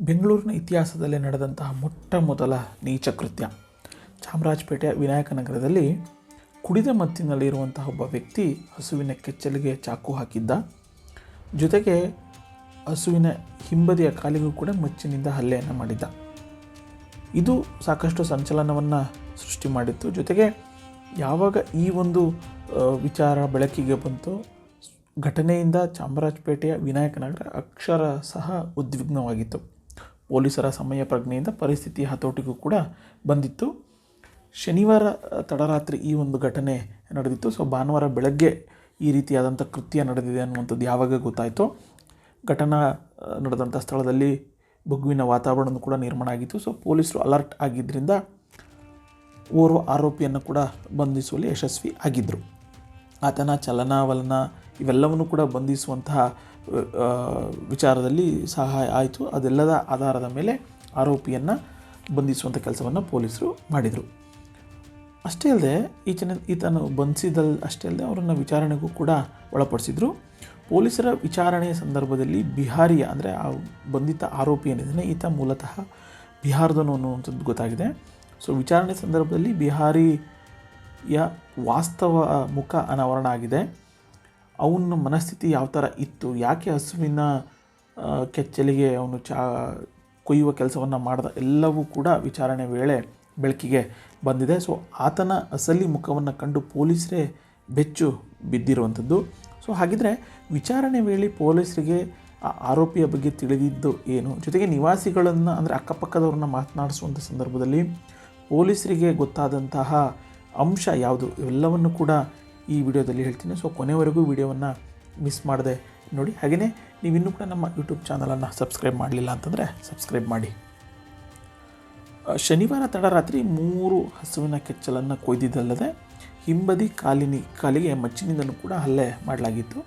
ಬೆಂಗಳೂರಿನ ಇತಿಹಾಸದಲ್ಲಿ ನಡೆದಂತಹ ಮೊಟ್ಟ ಮೊದಲ ನೀಚ ಕೃತ್ಯ. ಚಾಮರಾಜಪೇಟೆಯ ವಿನಾಯಕನಗರದಲ್ಲಿ ಕುಡಿದ ಮತ್ತಿನಲ್ಲಿರುವಂತಹ ಒಬ್ಬ ವ್ಯಕ್ತಿ ಹಸುವಿನ ಕೆಚ್ಚಲಿಗೆ ಚಾಕು ಹಾಕಿದ್ದ. ಜೊತೆಗೆ ಹಸುವಿನ ಹಿಂಬದಿಯ ಕಾಲಿಗೂ ಕೂಡ ಮಚ್ಚಿನಿಂದ ಹಲ್ಲೆಯನ್ನು ಮಾಡಿದ್ದ. ಇದು ಸಾಕಷ್ಟು ಸಂಚಲನವನ್ನು ಸೃಷ್ಟಿ ಮಾಡಿತ್ತು. ಜೊತೆಗೆ ಯಾವಾಗ ಈ ಒಂದು ವಿಚಾರ ಬೆಳಕಿಗೆ ಬಂತು, ಘಟನೆಯಿಂದ ಚಾಮರಾಜಪೇಟೆಯ ವಿನಾಯಕನಗರ ಅಕ್ಷರ ಸಹ ಉದ್ವಿಗ್ನವಾಗಿತ್ತು. ಪೊಲೀಸರ ಸಮಯ ಪ್ರಜ್ಞೆಯಿಂದ ಪರಿಸ್ಥಿತಿ ಹತೋಟಿಗೂ ಕೂಡ ಬಂದಿತ್ತು. ಶನಿವಾರ ತಡರಾತ್ರಿ ಈ ಒಂದು ಘಟನೆ ನಡೆದಿತ್ತು. ಸೊ ಭಾನುವಾರ ಬೆಳಗ್ಗೆ ಈ ರೀತಿಯಾದಂಥ ಕೃತ್ಯ ನಡೆದಿದೆ ಅನ್ನುವಂಥದ್ದು ಯಾವಾಗ ಗೊತ್ತಾಯಿತು, ಘಟನಾ ನಡೆದಂಥ ಸ್ಥಳದಲ್ಲಿ ಬಗುವಿನ ವಾತಾವರಣವೂ ಕೂಡ ನಿರ್ಮಾಣ ಆಗಿತ್ತು. ಸೊ ಪೊಲೀಸರು ಅಲರ್ಟ್ ಆಗಿದ್ದರಿಂದ ಓರ್ವ ಆರೋಪಿಯನ್ನು ಕೂಡ ಬಂಧಿಸುವಲ್ಲಿ ಯಶಸ್ವಿ ಆಗಿದ್ದರು ಆತನ ಚಲನವಲನ ಇವೆಲ್ಲವನ್ನು ಕೂಡ ಬಂಧಿಸುವಂತಹ ವಿಚಾರದಲ್ಲಿ ಸಹಾಯ ಆಯಿತು. ಅದೆಲ್ಲದ ಆಧಾರದ ಮೇಲೆ ಆರೋಪಿಯನ್ನು ಬಂಧಿಸುವಂಥ ಕೆಲಸವನ್ನು ಪೊಲೀಸರು ಮಾಡಿದರು. ಅಷ್ಟೇ ಅಲ್ಲದೆ ಈತನ ಈತನು ಬಂಧಿಸಿದಲ್ ಅಷ್ಟೇ ಅಲ್ಲದೆ ಅವರನ್ನು ವಿಚಾರಣೆಗೂ ಕೂಡ ಒಳಪಡಿಸಿದರು. ಪೊಲೀಸರ ವಿಚಾರಣೆಯ ಸಂದರ್ಭದಲ್ಲಿ ಬಿಹಾರಿಯ ಅಂದರೆ ಆ ಬಂಧಿತ ಆರೋಪಿ ಏನಿದ್ದಾನೆ, ಈತ ಮೂಲತಃ ಬಿಹಾರದನು ಅನ್ನುವಂಥದ್ದು ಗೊತ್ತಾಗಿದೆ. ಸೊ ವಿಚಾರಣೆ ಸಂದರ್ಭದಲ್ಲಿ ಬಿಹಾರಿಯ ವಾಸ್ತವ ಮುಖ ಅನಾವರಣ ಆಗಿದೆ. ಅವನ ಮನಸ್ಥಿತಿ ಯಾವ ಥರ ಇತ್ತು? ಯಾಕೆ ಹಸುವಿನ ಕೆಚ್ಚಲಿಗೆ ಅವನು ಚಾ, ಕೊಯ್ಯುವ ಕೆಲಸವನ್ನು ಮಾಡಿದ? ಎಲ್ಲವೂ ಕೂಡ ವಿಚಾರಣೆ ವೇಳೆ ಬೆಳಕಿಗೆ ಬಂದಿದೆ. ಸೊ, ಆತನ ಅಸಲಿ ಮುಖವನ್ನು ಕಂಡು ಪೊಲೀಸರೇ ಬೆಚ್ಚು ಬಿದ್ದಿರುವಂಥದ್ದು. ಸೊ, ಹಾಗಿದ್ರೆ ವಿಚಾರಣೆ ವೇಳೆ ಪೊಲೀಸರಿಗೆ ಆ ಆರೋಪಿಯ ಬಗ್ಗೆ ತಿಳಿದಿದ್ದು ಏನು? ಜೊತೆಗೆ ನಿವಾಸಿಗಳನ್ನು, ಅಂದರೆ ಅಕ್ಕಪಕ್ಕದವ್ರನ್ನ ಮಾತನಾಡಿಸುವಂಥ ಸಂದರ್ಭದಲ್ಲಿ ಪೊಲೀಸರಿಗೆ ಗೊತ್ತಾದಂತಹ ಅಂಶ ಯಾವುದು? ಇವೆಲ್ಲವನ್ನು ಕೂಡ ಈ ವಿಡಿಯೋದಲ್ಲಿ ಹೇಳ್ತೀನಿ. ಸೊ ಕೊನೆವರೆಗೂ ವಿಡಿಯೋವನ್ನು ಮಿಸ್ ಮಾಡದೆ ನೋಡಿ. ಹಾಗೆಯೇ ನೀವಿನ್ನೂ ಕೂಡ ನಮ್ಮ ಯೂಟ್ಯೂಬ್ ಚಾನಲನ್ನು ಸಬ್ಸ್ಕ್ರೈಬ್ ಮಾಡಲಿಲ್ಲ ಅಂತಂದರೆ ಸಬ್ಸ್ಕ್ರೈಬ್ ಮಾಡಿ. ಶನಿವಾರ ತಡರಾತ್ರಿ ಮೂರು ಹಸುವಿನ ಕೆಚ್ಚಲನ್ನು ಕೊಯ್ದಿದ್ದಲ್ಲದೆ ಹಿಂಬದಿ ಕಾಲಿನಿ, ಕಾಲಿಗೆ ಮಚ್ಚಿನಿಂದಲೂ ಕೂಡ ಹಲ್ಲೆ ಮಾಡಲಾಗಿತ್ತು.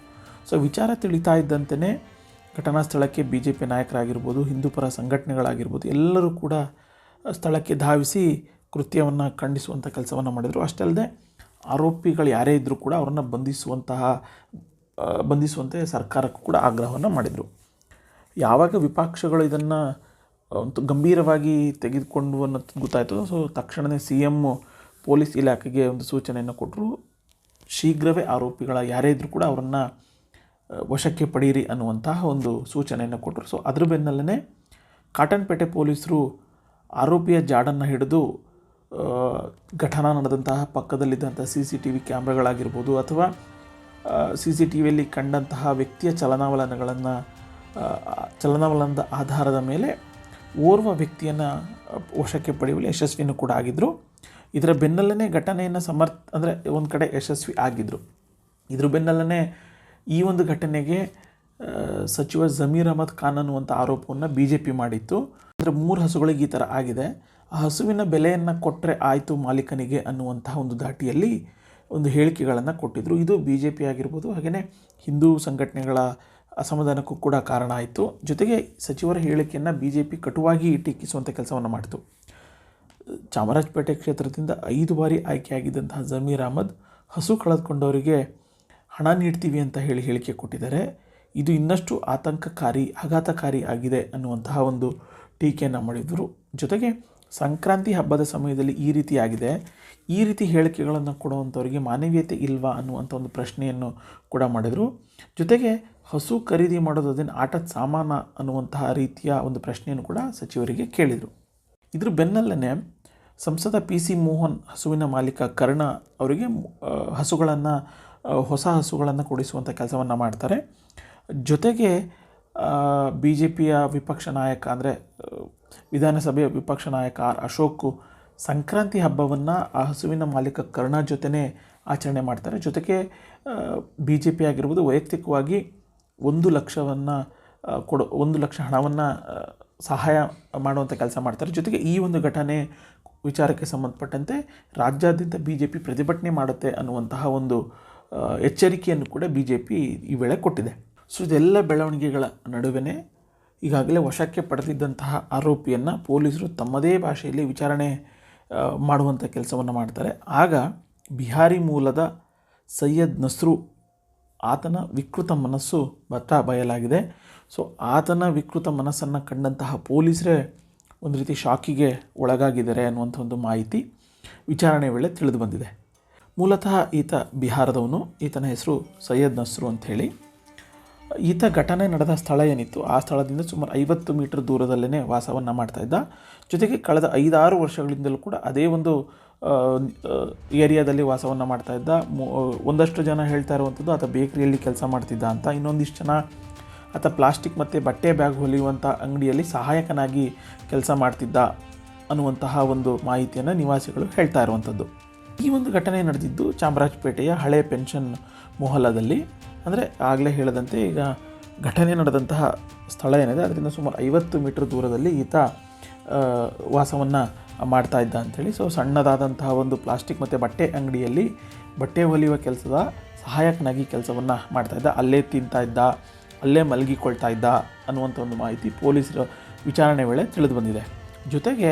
ಸೊ ವಿಚಾರ ತಿಳಿತಾ ಇದ್ದಂತೆಯೇ ಘಟನಾ ಸ್ಥಳಕ್ಕೆ ಬಿ ಜೆ ಪಿ ನಾಯಕರಾಗಿರ್ಬೋದು ಹಿಂದೂಪರ ಸಂಘಟನೆಗಳಾಗಿರ್ಬೋದು, ಎಲ್ಲರೂ ಕೂಡ ಸ್ಥಳಕ್ಕೆ ಧಾವಿಸಿ ಕೃತ್ಯವನ್ನು ಖಂಡಿಸುವಂಥ ಕೆಲಸವನ್ನು ಮಾಡಿದರು. ಅಷ್ಟೇ ಅಲ್ಲದೆ ಆರೋಪಿಗಳು ಯಾರೇ ಇದ್ದರೂ ಕೂಡ ಅವರನ್ನು ಬಂಧಿಸುವಂತಹ ಬಂಧಿಸುವಂತೆ ಸರ್ಕಾರಕ್ಕೂ ಕೂಡ ಆಗ್ರಹವನ್ನು ಮಾಡಿದರು. ಯಾವಾಗ ವಿಪಕ್ಷಗಳು ಇದನ್ನು ಒಂದು ಗಂಭೀರವಾಗಿ ತೆಗೆದುಕೊಂಡು ಅನ್ನೋದು ಗೊತ್ತಾಯಿತು ಸೊ ತಕ್ಷಣವೇ ಸಿ ಎಂ ಪೊಲೀಸ್ ಇಲಾಖೆಗೆ ಒಂದು ಸೂಚನೆಯನ್ನು ಕೊಟ್ಟರು ಶೀಘ್ರವೇ ಆರೋಪಿಗಳ ಯಾರೇ ಇದ್ದರೂ ಕೂಡ ಅವರನ್ನು ವಶಕ್ಕೆ ಪಡೀರಿ ಅನ್ನುವಂತಹ ಒಂದು ಸೂಚನೆಯನ್ನು ಕೊಟ್ಟರು ಸೊ ಅದ್ರ ಬೆನ್ನಲ್ಲೇ ಕಾಟನ್ಪೇಟೆ ಪೊಲೀಸರು ಆರೋಪಿಯ ಜಾಡನ್ನು ಹಿಡಿದು ಘಟನಾ ನಡೆದಂತಹ ಪಕ್ಕದಲ್ಲಿದ್ದಂಥ ಸಿ ಸಿ ಟಿ ವಿ ಕ್ಯಾಮ್ರಾಗಳಾಗಿರ್ಬೋದು ಅಥವಾ ಸಿ ಸಿ ಟಿ ವಿಯಲ್ಲಿ ಕಂಡಂತಹ ವ್ಯಕ್ತಿಯ ಚಲನವಲನಗಳನ್ನು ಚಲನವಲನದ ಆಧಾರದ ಮೇಲೆ ಓರ್ವ ವ್ಯಕ್ತಿಯನ್ನು ವಶಕ್ಕೆ ಪಡೆಯುವಲ್ಲಿ ಯಶಸ್ವಿನೂ ಕೂಡ ಆಗಿದ್ದರು ಇದರ ಬೆನ್ನಲ್ಲೇ ಘಟನೆಯನ್ನು ಸಮರ್ಥ ಅಂದರೆ ಒಂದು ಕಡೆ ಯಶಸ್ವಿ ಆಗಿದ್ದರು ಇದ್ರ ಬೆನ್ನಲ್ಲೇ ಈ ಒಂದು ಘಟನೆಗೆ ಸಚಿವ ಜಮೀರ್ ಅಹಮದ್ ಖಾನ್ ಅನ್ನುವಂಥ ಆರೋಪವನ್ನು ಬಿ ಜೆ ಪಿ ಮಾಡಿತ್ತು. ಅಂದರೆ ಮೂರು ಹಸುಗಳಿಗೆ ಈ ಥರ ಆಗಿದೆ. ಆ ಹಸುವಿನ ಬೆಲೆಯನ್ನು ಕೊಟ್ಟರೆ ಆಯಿತು ಮಾಲೀಕನಿಗೆ ಅನ್ನುವಂತಹ ಒಂದು ದಾಟಿಯಲ್ಲಿ ಒಂದು ಹೇಳಿಕೆಗಳನ್ನು ಕೊಟ್ಟಿದ್ದರು ಇದು ಬಿ ಜೆ ಪಿ ಆಗಿರ್ಬೋದು ಹಾಗೆಯೇ ಹಿಂದೂ ಸಂಘಟನೆಗಳ ಅಸಮಾಧಾನಕ್ಕೂ ಕೂಡ ಕಾರಣ ಆಯಿತು. ಜೊತೆಗೆ ಸಚಿವರ ಹೇಳಿಕೆಯನ್ನು ಬಿ ಜೆ ಪಿ ಕಟುವಾಗಿ ಟೀಕಿಸುವಂಥ ಕೆಲಸವನ್ನು ಮಾಡಿತು. ಚಾಮರಾಜಪೇಟೆ ಕ್ಷೇತ್ರದಿಂದ ಐದು ಬಾರಿ ಆಯ್ಕೆಯಾಗಿದ್ದಂತಹ ಜಮೀರ್ ಅಹಮದ್ ಹಸು ಕಳೆದುಕೊಂಡವರಿಗೆ ಹಣ ನೀಡ್ತೀವಿ ಅಂತ ಹೇಳಿ ಹೇಳಿಕೆ ಕೊಟ್ಟಿದ್ದಾರೆ. ಇದು ಇನ್ನಷ್ಟು ಆತಂಕಕಾರಿ, ಆಘಾತಕಾರಿ ಆಗಿದೆ ಅನ್ನುವಂತಹ ಒಂದು ಟೀಕೆಯನ್ನು ಮಾಡಿದರು. ಜೊತೆಗೆ ಸಂಕ್ರಾಂತಿ ಹಬ್ಬದ ಸಮಯದಲ್ಲಿ ಈ ರೀತಿಯಾಗಿದೆ. ಈ ರೀತಿ ಹೇಳಿಕೆಗಳನ್ನು ಕೊಡುವಂಥವರಿಗೆ ಮಾನವೀಯತೆ ಇಲ್ವಾ ಅನ್ನುವಂಥ ಒಂದು ಪ್ರಶ್ನೆಯನ್ನು ಕೂಡ ಮಾಡಿದರು. ಜೊತೆಗೆ ಹಸು ಖರೀದಿ ಮಾಡೋದು ಅದನ್ನು ಆಟದ ಸಾಮಾನ ಅನ್ನುವಂತಹ ರೀತಿಯ ಒಂದು ಪ್ರಶ್ನೆಯನ್ನು ಕೂಡ ಸಚಿವರಿಗೆ ಕೇಳಿದರು. ಇದ್ರ ಬೆನ್ನಲ್ಲೇ ಸಂಸದ ಪಿ ಸಿ ಮೋಹನ್ ಹಸುವಿನ ಮಾಲೀಕ ಕರ್ಣ ಅವರಿಗೆ ಹಸುಗಳನ್ನು ಹೊಸ ಹಸುಗಳನ್ನು ಕೊಡಿಸುವಂಥ ಕೆಲಸವನ್ನು ಮಾಡ್ತಾರೆ. ಜೊತೆಗೆ ಬಿ ಜೆ ಪಿಯ ವಿಪಕ್ಷ ನಾಯಕ ಅಂದರೆ ವಿಧಾನಸಭೆಯ ವಿಪಕ್ಷ ನಾಯಕ ಆರ್ ಅಶೋಕ್ ಸಂಕ್ರಾಂತಿ ಹಬ್ಬವನ್ನು ಆ ಹಸುವಿನ ಮಾಲೀಕ ಕರ್ಣ ಜೊತೆನೇ ಆಚರಣೆ ಮಾಡ್ತಾರೆ. ಜೊತೆಗೆ ಬಿ ಜೆ ಪಿ ಆಗಿರ್ಬೋದು ವೈಯಕ್ತಿಕವಾಗಿ ಒಂದು ಲಕ್ಷವನ್ನು ಕೊಡೋ, ಒಂದು ಲಕ್ಷ ಹಣವನ್ನು ಸಹಾಯ ಮಾಡುವಂಥ ಕೆಲಸ ಮಾಡ್ತಾರೆ. ಜೊತೆಗೆ ಈ ಒಂದು ಘಟನೆ ವಿಚಾರಕ್ಕೆ ಸಂಬಂಧಪಟ್ಟಂತೆ ರಾಜ್ಯಾದ್ಯಂತ ಬಿ ಜೆ ಪಿ ಪ್ರತಿಭಟನೆ ಮಾಡುತ್ತೆ ಅನ್ನುವಂತಹ ಒಂದು ಎಚ್ಚರಿಕೆಯನ್ನು ಕೂಡ ಬಿ ಜೆ ಪಿ ಈ ವೇಳೆ ಕೊಟ್ಟಿದೆ. ಸೊ ಇದೆಲ್ಲ ಬೆಳವಣಿಗೆಗಳ ನಡುವೆ ಈಗಾಗಲೇ ವಶಕ್ಕೆ ಪಡೆದಿದ್ದಂತಹ ಆರೋಪಿಯನ್ನು ಪೊಲೀಸರು ತಮ್ಮದೇ ಭಾಷೆಯಲ್ಲಿ ವಿಚಾರಣೆ ಮಾಡುವಂಥ ಕೆಲಸವನ್ನು ಮಾಡ್ತಾರೆ. ಆಗ ಬಿಹಾರಿ ಮೂಲದ ಸೈಯದ್ ನಸ್ರು ಆತನ ವಿಕೃತ ಮನಸ್ಸು ಬತ್ತ ಬಯಲಾಗಿದೆ. ಸೊ ಆತನ ವಿಕೃತ ಮನಸ್ಸನ್ನು ಕಂಡಂತಹ ಪೊಲೀಸರೇ ಒಂದು ರೀತಿ ಶಾಕಿಗೆ ಒಳಗಾಗಿದ್ದಾರೆ ಅನ್ನುವಂಥ ಒಂದು ಮಾಹಿತಿ ವಿಚಾರಣೆ ವೇಳೆ ತಿಳಿದು ಬಂದಿದೆ. ಮೂಲತಃ ಈತ ಬಿಹಾರದವನು, ಈತನ ಹೆಸರು ಸೈಯದ್ ನಸ್ರು ಅಂಥೇಳಿ ಈತ ಘಟನೆ ನಡೆದ ಸ್ಥಳ ಏನಿತ್ತು? ಆ ಸ್ಥಳದಿಂದ ಸುಮಾರು ಐವತ್ತು ಮೀಟರ್ ದೂರದಲ್ಲೇ ವಾಸವನ್ನು ಮಾಡ್ತಾ ಇದ್ದ. ಜೊತೆಗೆ ಕಳೆದ ಐದಾರು ವರ್ಷಗಳಿಂದಲೂ ಕೂಡ ಅದೇ ಒಂದು ಏರಿಯಾದಲ್ಲಿ ವಾಸವನ್ನು ಮಾಡ್ತಾ ಇದ್ದ. ಒಂದಷ್ಟು ಜನ ಹೇಳ್ತಾ ಇರುವಂಥದ್ದು ಆತ ಬೇಕರಿಯಲ್ಲಿ ಕೆಲಸ ಮಾಡ್ತಿದ್ದ ಅಂತ. ಇನ್ನೊಂದಿಷ್ಟು ಜನ ಆತ ಪ್ಲಾಸ್ಟಿಕ್ ಮತ್ತು ಬಟ್ಟೆ ಬ್ಯಾಗ್ ಹೊಲಿಯುವಂಥ ಅಂಗಡಿಯಲ್ಲಿ ಸಹಾಯಕನಾಗಿ ಕೆಲಸ ಮಾಡ್ತಿದ್ದ ಅನ್ನುವಂತಹ ಒಂದು ಮಾಹಿತಿಯನ್ನು ನಿವಾಸಿಗಳು ಹೇಳ್ತಾ ಇರುವಂಥದ್ದು ಈ ಒಂದು ಘಟನೆ ನಡೆದಿದ್ದು ಚಾಮರಾಜಪೇಟೆಯ ಹಳೆ ಪೆನ್ಷನ್ ಮೊಹಲ್ಲದಲ್ಲಿ. ಅಂದರೆ ಆಗಲೇ ಹೇಳದಂತೆ ಈಗ ಘಟನೆ ನಡೆದಂತಹ ಸ್ಥಳ ಏನಿದೆ, ಅದರಿಂದ ಸುಮಾರು ಐವತ್ತು ಮೀಟರ್ ದೂರದಲ್ಲಿ ಈತ ವಾಸವನ್ನು ಮಾಡ್ತಾ ಇದ್ದ ಅಂಥೇಳಿ ಸೊ ಸಣ್ಣದಾದಂತಹ ಒಂದು ಪ್ಲಾಸ್ಟಿಕ್ ಮತ್ತು ಬಟ್ಟೆ ಅಂಗಡಿಯಲ್ಲಿ ಬಟ್ಟೆ ಹೊಲಿಯುವ ಕೆಲಸದ ಸಹಾಯಕನಾಗಿ ಕೆಲಸವನ್ನು ಮಾಡ್ತಾ ಇದ್ದ. ಅಲ್ಲೇ ತಿಂತಾ ಇದ್ದ, ಅಲ್ಲೇ ಮಲಗಿಕೊಳ್ತಾ ಇದ್ದ ಅನ್ನುವಂಥ ಒಂದು ಮಾಹಿತಿ ಪೊಲೀಸರ ವಿಚಾರಣೆ ವೇಳೆ ತಿಳಿದು ಬಂದಿದೆ. ಜೊತೆಗೆ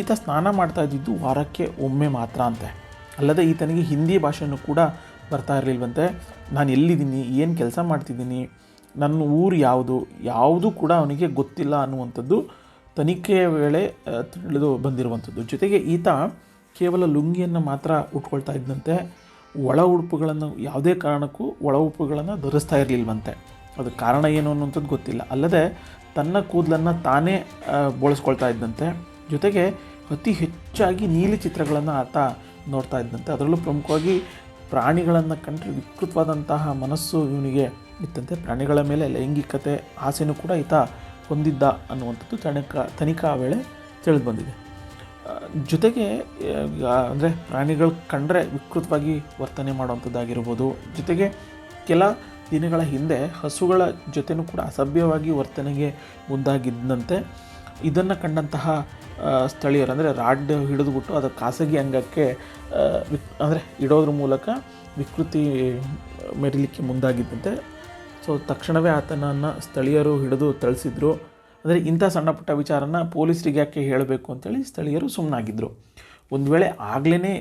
ಈತ ಸ್ನಾನ ಮಾಡ್ತಾ ಇದ್ದಿದ್ದು ವಾರಕ್ಕೆ ಒಮ್ಮೆ ಮಾತ್ರ ಅಂತೆ. ಅಲ್ಲದೆ ಈತನಿಗೆ ಹಿಂದಿ ಭಾಷೆಯನ್ನು ಕೂಡ ಬರ್ತಾ ಇರಲಿಲ್ವಂತೆ. ನಾನು ಎಲ್ಲಿದ್ದೀನಿ? ಏನು ಕೆಲಸ ಮಾಡ್ತಿದ್ದೀನಿ? ನನ್ನ ಊರು ಯಾವುದು? ಯಾವುದೂ ಕೂಡ ಅವನಿಗೆ ಗೊತ್ತಿಲ್ಲ ಅನ್ನುವಂಥದ್ದು ತನಿಖೆಯ ವೇಳೆ ತಿಳಿದು ಬಂದಿರುವಂಥದ್ದು. ಜೊತೆಗೆ ಈತ ಕೇವಲ ಲುಂಗಿಯನ್ನು ಮಾತ್ರ ಉಟ್ಕೊಳ್ತಾ ಇದ್ದಂತೆ ಒಳ ಉಡುಪುಗಳನ್ನು, ಯಾವುದೇ ಕಾರಣಕ್ಕೂ ಒಳ ಉಡುಪುಗಳನ್ನು ಧರಿಸ್ತಾ ಇರಲಿಲ್ವಂತೆ. ಅದು ಕಾರಣ ಏನು ಅನ್ನುವಂಥದ್ದು ಗೊತ್ತಿಲ್ಲ. ಅಲ್ಲದೆ ತನ್ನ ಕೂದಲನ್ನು ತಾನೇ ಬಳಸ್ಕೊಳ್ತಾ ಇದ್ದಂತೆ ಜೊತೆಗೆ ಅತಿ ಹೆಚ್ಚಾಗಿ ನೀಲಿ ಚಿತ್ರಗಳನ್ನು ಆತ ನೋಡ್ತಾ ಇದ್ದಂತೆ ಅದರಲ್ಲೂ ಪ್ರಮುಖವಾಗಿ ಪ್ರಾಣಿಗಳನ್ನು ಕಂಡ್ರೆ ವಿಕೃತವಾದಂತಹ ಮನಸ್ಸು ಇವನಿಗೆ ಇತ್ತಂತೆ. ಪ್ರಾಣಿಗಳ ಮೇಲೆ ಲೈಂಗಿಕತೆ, ಆಸೆನೂ ಕೂಡ ಈತ ಹೊಂದಿದ್ದ ಅನ್ನುವಂಥದ್ದು ತನಿಖಾ ತನಿಖಾ ವೇಳೆ ತಿಳಿದು ಬಂದಿದೆ ಜೊತೆಗೆ ಅಂದರೆ ಪ್ರಾಣಿಗಳು ಕಂಡ್ರೆ ವಿಕೃತವಾಗಿ ವರ್ತನೆ ಮಾಡುವಂಥದ್ದಾಗಿರ್ಬೋದು. ಜೊತೆಗೆ ಕೆಲ ದಿನಗಳ ಹಿಂದೆ ಹಸುಗಳ ಜೊತೆನೂ ಕೂಡ ಅಸಭ್ಯವಾಗಿ ವರ್ತನೆಗೆ ಮುಂದಾಗಿದ್ದಂತೆ ಇದನ್ನು ಕಂಡಂತಹ ಸ್ಥಳೀಯರು, ಅಂದರೆ ರಾಡ್ ಹಿಡಿದುಬಿಟ್ಟು ಅದು ಖಾಸಗಿ ಅಂಗಕ್ಕೆ ವಿಕ್, ಅಂದರೆ ಇಡೋದ್ರ ಮೂಲಕ ವಿಕೃತಿ ಮೆರಿಲಿಕ್ಕೆ ಮುಂದಾಗಿದ್ದಂತೆ. ಸೊ ತಕ್ಷಣವೇ ಆತನನ್ನು ಸ್ಥಳೀಯರು ಹಿಡಿದು ಥಳಿಸಿದ್ರು. ಅಂದರೆ ಇಂಥ ಸಣ್ಣ ಪುಟ್ಟ ವಿಚಾರನ ಪೊಲೀಸರಿಗೆ ಯಾಕೆ ಹೇಳಬೇಕು ಅಂತೇಳಿ ಸ್ಥಳೀಯರು ಸುಮ್ಮನಾಗಿದ್ದರು ಒಂದು ವೇಳೆ ಆಗಲೇ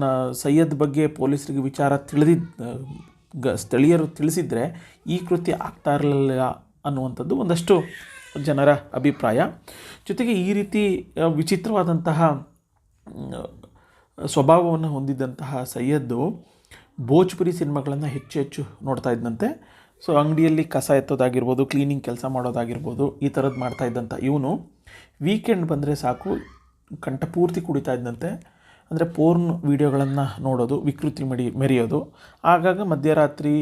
ನ, ಸೈಯದ್ ಬಗ್ಗೆ ಪೊಲೀಸರಿಗೆ ವಿಚಾರ ತಿಳಿದಿದ್ದ ಗ, ಸ್ಥಳೀಯರು ತಿಳಿಸಿದರೆ ಈ ಕೃತ್ಯ ಆಗ್ತಾ ಇರಲಿಲ್ಲ ಅನ್ನುವಂಥದ್ದು ಒಂದಷ್ಟು ಜನರ ಅಭಿಪ್ರಾಯ. ಜೊತೆಗೆ ಈ ರೀತಿ ವಿಚಿತ್ರವಾದಂತಹ ಸ್ವಭಾವವನ್ನು ಹೊಂದಿದ್ದಂತಹ ಸೈಯದ್ದು ಭೋಜ್ಪುರಿ ಸಿನಿಮಾಗಳನ್ನು ಹೆಚ್ಚು ಹೆಚ್ಚು ನೋಡ್ತಾ ಇದ್ದಂತೆ ಸೊ, ಅಂಗಡಿಯಲ್ಲಿ ಕಸ ಎತ್ತೋದಾಗಿರ್ಬೋದು, ಕ್ಲೀನಿಂಗ್ ಕೆಲಸ ಮಾಡೋದಾಗಿರ್ಬೋದು, ಈ ಥರದ್ದು ಮಾಡ್ತಾ ಇದ್ದಂಥ ಇವನು. ವೀಕೆಂಡ್ ಬಂದರೆ ಸಾಕು ಕಂಠಪೂರ್ತಿ ಕುಡಿತಾ ಇದ್ದಂತೆ ಅಂದರೆ ಪೋರ್ನ್ ವೀಡಿಯೋಗಳನ್ನು ನೋಡೋದು, ವಿಕೃತಿ ಮಡಿ, ಮೆರೆಯೋದು. ಆಗಾಗ ಮಧ್ಯರಾತ್ರಿ,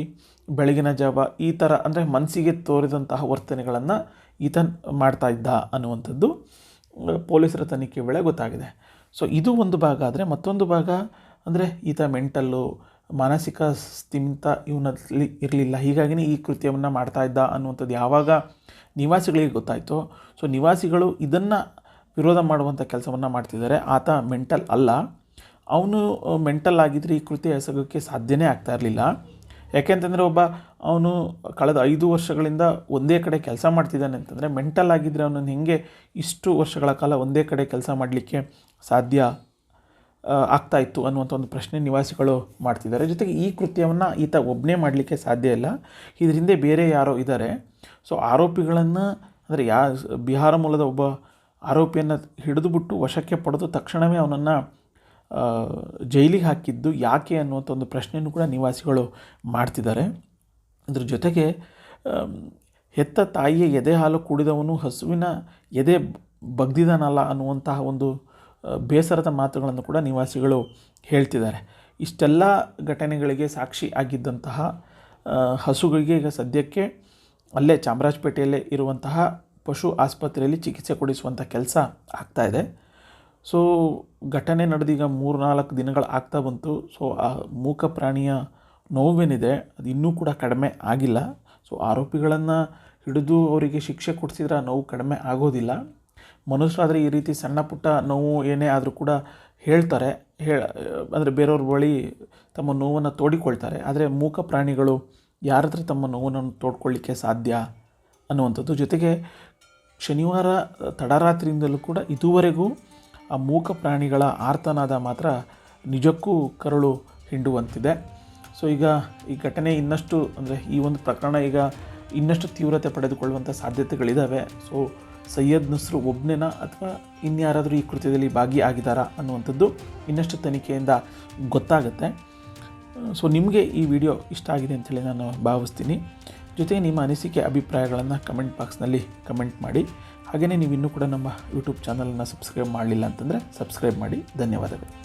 ಬೆಳಗಿನ ಜಾವ, ಈ ಥರ, ಅಂದರೆ ಮನಸ್ಸಿಗೆ ತೋರಿದಂತಹ ವರ್ತನೆಗಳನ್ನು ಈತ ಮಾಡ್ತಾ ಇದ್ದ ಅನ್ನುವಂಥದ್ದು ಪೊಲೀಸರ ತನಿಖೆ ವೇಳೆ ಗೊತ್ತಾಗಿದೆ. ಸೊ ಇದು ಒಂದು ಭಾಗ. ಆದರೆ ಮತ್ತೊಂದು ಭಾಗ, ಅಂದರೆ ಈತ ಮೆಂಟಲ್ಲು, ಮಾನಸಿಕ ಸ್ಥಿಮಿತ ಇವನಲ್ಲಿ ಇರಲಿಲ್ಲ. ಹೀಗಾಗಿನೇ ಈ ಕೃತ್ಯವನ್ನು ಮಾಡ್ತಾ ಇದ್ದ ಅನ್ನುವಂಥದ್ದು ಯಾವಾಗ ನಿವಾಸಿಗಳಿಗೆ ಗೊತ್ತಾಯಿತು ಸೊ ನಿವಾಸಿಗಳು ಇದನ್ನು ವಿರೋಧ ಮಾಡುವಂಥ ಕೆಲಸವನ್ನು ಮಾಡ್ತಿದ್ದಾರೆ. ಆತ ಮೆಂಟಲ್ ಅಲ್ಲ. ಅವನು ಮೆಂಟಲ್ ಆಗಿದ್ದರೆ ಈ ಕೃತ್ಯ ಎಸಗೋಕ್ಕೆ ಸಾಧ್ಯನೇ ಆಗ್ತಾ ಇರಲಿಲ್ಲ. ಯಾಕೆಂತಂದರೆ ಒಬ್ಬ ಅವನು ಕಳೆದ ಐದು ವರ್ಷಗಳಿಂದ ಒಂದೇ ಕಡೆ ಕೆಲಸ ಮಾಡ್ತಿದ್ದಾನೆ ಅಂತಂದರೆ ಮೆಂಟಲ್ ಆಗಿದ್ದರೆ ಅವನನ್ನು ಹೇಗೆ ಇಷ್ಟು ವರ್ಷಗಳ ಕಾಲ ಒಂದೇ ಕಡೆ ಕೆಲಸ ಮಾಡಲಿಕ್ಕೆ ಸಾಧ್ಯ ಆಗ್ತಾ ಇತ್ತು ಅನ್ನುವಂಥ ಒಂದು ಪ್ರಶ್ನೆ ನಿವಾಸಿಗಳು ಮಾಡ್ತಿದ್ದಾರೆ. ಜೊತೆಗೆ ಈ ಕೃತ್ಯವನ್ನು ಈತ ಒಬ್ಬನೇ ಮಾಡಲಿಕ್ಕೆ ಸಾಧ್ಯ ಇಲ್ಲ. ಇದ್ರ ಬೇರೆ ಯಾರೋ ಇದ್ದಾರೆ ಸೊ ಆರೋಪಿಗಳನ್ನು, ಅಂದರೆ ಯಾ, ಬಿಹಾರ ಮೂಲದ ಒಬ್ಬ ಆರೋಪಿಯನ್ನು ಹಿಡಿದುಬಿಟ್ಟು ವಶಕ್ಕೆ ಪಡೆದು ತಕ್ಷಣವೇ ಅವನನ್ನು ಜೈಲಿಗೆ ಹಾಕಿದ್ದು ಯಾಕೆ ಅನ್ನುವಂಥ ಒಂದು ಪ್ರಶ್ನೆಯನ್ನು ಕೂಡ ನಿವಾಸಿಗಳು ಮಾಡ್ತಿದ್ದಾರೆ. ಅದ್ರ ಜೊತೆಗೆ ಹೆತ್ತ ತಾಯಿಯ ಎದೆ ಹಾಲು ಕುಡಿದವನು ಹಸುವಿನ ಎದೆ ಬಗ್ದಿದಾನಲ್ಲ ಅನ್ನುವಂತಹ ಒಂದು ಬೇಸರದ ಮಾತುಗಳನ್ನು ಕೂಡ ನಿವಾಸಿಗಳು ಹೇಳ್ತಿದ್ದಾರೆ. ಇಷ್ಟೆಲ್ಲ ಘಟನೆಗಳಿಗೆ ಸಾಕ್ಷಿ ಆಗಿದ್ದಂತಹ ಹಸುಗಳಿಗೆ ಈಗ ಸದ್ಯಕ್ಕೆ ಅಲ್ಲೇ ಚಾಮರಾಜಪೇಟೆಯಲ್ಲೇ ಇರುವಂತಹ ಪಶು ಆಸ್ಪತ್ರೆಯಲ್ಲಿ ಚಿಕಿತ್ಸೆ ಕೊಡಿಸುವಂಥ ಕೆಲಸ ಆಗ್ತಾ ಇದೆ. ಸೊ ಘಟನೆ ನಡೆದೀಗ ಮೂರು ನಾಲ್ಕು ದಿನಗಳು ಆಗ್ತಾ ಬಂತು. ಸೊ ಆ ಮೂಕ ಪ್ರಾಣಿಯ ನೋವೇನಿದೆ. ಅದು ಇನ್ನೂ ಕೂಡ ಕಡಿಮೆ ಆಗಿಲ್ಲ. ಸೊ ಆರೋಪಿಗಳನ್ನು ಹಿಡಿದು ಅವರಿಗೆ ಶಿಕ್ಷೆ ಕೊಡಿಸಿದ್ರೆ ಆ ನೋವು ಕಡಿಮೆ ಆಗೋದಿಲ್ಲ. ಮನುಷ್ಯರಾದರೆ ಈ ರೀತಿ ಸಣ್ಣ ಪುಟ್ಟ ನೋವು ಏನೇ ಆದರೂ ಕೂಡ ಹೇಳ್ತಾರೆ. ಹೇಳ ಅಂದರೆ ಬೇರೆಯವ್ರ ಬಳಿ ತಮ್ಮ ನೋವನ್ನು ತೋಡಿಕೊಳ್ತಾರೆ. ಆದರೆ ಮೂಕ ಪ್ರಾಣಿಗಳು ಯಾರ ಹತ್ರ ತಮ್ಮ ನೋವನ್ನು ತೋಡ್ಕೊಳ್ಳಿಕ್ಕೆ ಸಾಧ್ಯ ಅನ್ನುವಂಥದ್ದು. ಜೊತೆಗೆ ಶನಿವಾರ ತಡರಾತ್ರಿಯಿಂದಲೂ ಕೂಡ ಇದುವರೆಗೂ ಆ ಮೂಕ ಪ್ರಾಣಿಗಳ ಆರ್ತನಾದ ಮಾತ್ರ ನಿಜಕ್ಕೂ ಕರುಳು ಹಿಂಡುವಂತಿದೆ. ಸೊ ಈಗ ಈ ಘಟನೆ ಇನ್ನಷ್ಟು ಅಂದರೆ ಈ ಒಂದು ಪ್ರಕರಣ ಈಗ ಇನ್ನಷ್ಟು ತೀವ್ರತೆ ಪಡೆದುಕೊಳ್ಳುವಂಥ ಸಾಧ್ಯತೆಗಳಿದ್ದಾವೆ ಸೊ ಸೈಯದ್ ನಸ್ರು ಒಬ್ಬನೇನ ಅಥವಾ ಇನ್ಯಾರಾದರೂ ಈ ಕೃತ್ಯದಲ್ಲಿ ಭಾಗಿಯಾಗಿದ್ದಾರಾ ಅನ್ನುವಂಥದ್ದು ಇನ್ನಷ್ಟು ತನಿಖೆಯಿಂದ ಗೊತ್ತಾಗುತ್ತೆ. ಸೊ ನಿಮಗೆ ಈ ವಿಡಿಯೋ ಇಷ್ಟ ಆಗಿದೆ ಅಂತೇಳಿ ನಾನು ಭಾವಿಸ್ತೀನಿ. ಜೊತೆಗೆ ನಿಮ್ಮ ಅನಿಸಿಕೆ, ಅಭಿಪ್ರಾಯಗಳನ್ನು ಕಮೆಂಟ್ ಬಾಕ್ಸ್ನಲ್ಲಿ ಕಮೆಂಟ್ ಮಾಡಿ. ಹಾಗೆಯೇ ನೀವು ಇನ್ನೂ ಕೂಡ ನಮ್ಮ ಯೂಟ್ಯೂಬ್ ಚಾನಲನ್ನು ಸಬ್ಸ್ಕ್ರೈಬ್ ಮಾಡಲಿಲ್ಲ ಅಂತಂದರೆ ಸಬ್ಸ್ಕ್ರೈಬ್ ಮಾಡಿ. ಧನ್ಯವಾದಗಳು.